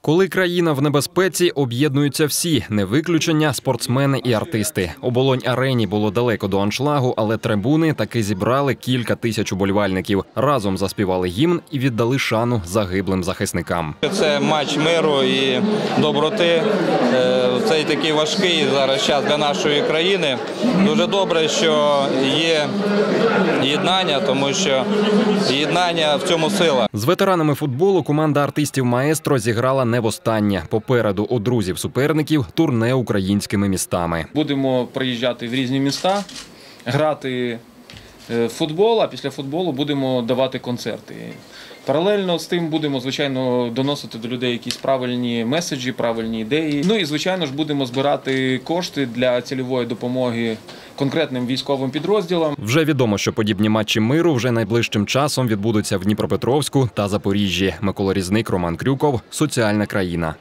Коли країна в небезпеці, об'єднуються всі, не виключення спортсмени і артисти. Оболонь арені було далеко до аншлагу, але трибуни таки зібрали кілька тисяч уболівальників. Разом заспівали гімн і віддали шану загиблим захисникам. Це матч миру і доброти. Цей такий важкий зараз час для нашої країни. Дуже добре, що є єднання, тому що єднання в цьому сила. З ветеранами футболу команда артистів Маестро зіграла не востаннє. Попереду у друзів суперників турне українськими містами. Будемо приїжджати в різні міста, грати футбол, а після футболу будемо давати концерти. Паралельно з тим будемо, звичайно, доносити до людей якісь правильні меседжі, правильні ідеї. Ну і звичайно ж будемо збирати кошти для цільової допомоги конкретним військовим підрозділам. Вже відомо, що подібні матчі миру вже найближчим часом відбудуться в Дніпропетровську та Запоріжжі. Микола Різник, Роман Крюков, Соціальна країна.